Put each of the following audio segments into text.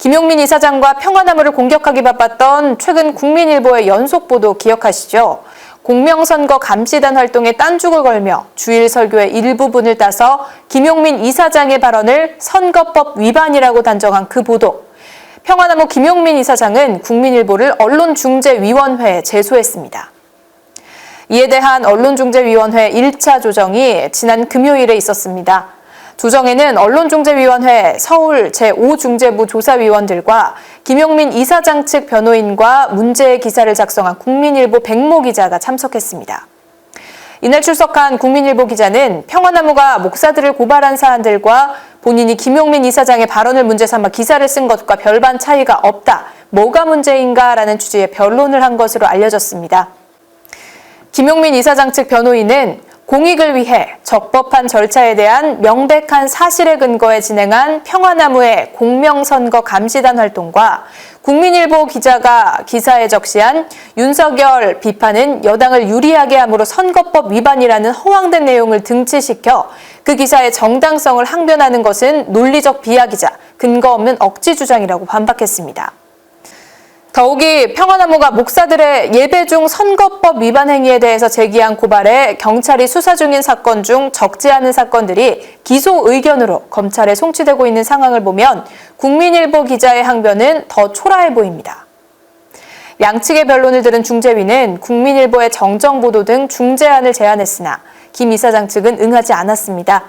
김용민 이사장과 평화나무를 공격하기 바빴던 최근 국민일보의 연속 보도 기억하시죠? 공명선거 감시단 활동에 딴죽을 걸며 주일 설교의 일부분을 따서 김용민 이사장의 발언을 선거법 위반이라고 단정한 그 보도. 평화나무 김용민 이사장은 국민일보를 언론중재위원회에 제소했습니다. 이에 대한 언론중재위원회 1차 조정이 지난 금요일에 있었습니다. 조정에는 언론중재위원회 서울 제5중재부 조사위원들과 김용민 이사장 측 변호인과 문제의 기사를 작성한 국민일보 백모 기자가 참석했습니다. 이날 출석한 국민일보 기자는 평화나무가 목사들을 고발한 사안들과 본인이 김용민 이사장의 발언을 문제 삼아 기사를 쓴 것과 별반 차이가 없다. 뭐가 문제인가라는 취지의 변론을 한 것으로 알려졌습니다. 김용민 이사장 측 변호인은 공익을 위해 적법한 절차에 대한 명백한 사실에 근거해 진행한 평화나무의 공명선거 감시단 활동과 국민일보 기자가 기사에 적시한 윤석열 비판은 여당을 유리하게 함으로 선거법 위반이라는 허황된 내용을 등치시켜 그 기사의 정당성을 항변하는 것은 논리적 비약이자 근거 없는 억지 주장이라고 반박했습니다. 더욱이 평화나무가 목사들의 예배 중 선거법 위반 행위에 대해서 제기한 고발에 경찰이 수사 중인 사건 중 적지 않은 사건들이 기소 의견으로 검찰에 송치되고 있는 상황을 보면 국민일보 기자의 항변은 더 초라해 보입니다. 양측의 변론을 들은 중재위는 국민일보의 정정보도 등 중재안을 제안했으나 김 이사장 측은 응하지 않았습니다.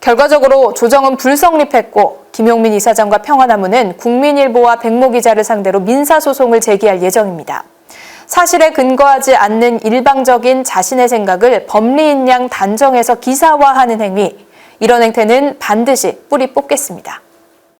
결과적으로 조정은 불성립했고 김용민 이사장과 평화나무는 국민일보와 백모 기자를 상대로 민사소송을 제기할 예정입니다. 사실에 근거하지 않는 일방적인 자신의 생각을 법리인 양 단정해서 기사화하는 행위, 이런 행태는 반드시 뿌리 뽑겠습니다.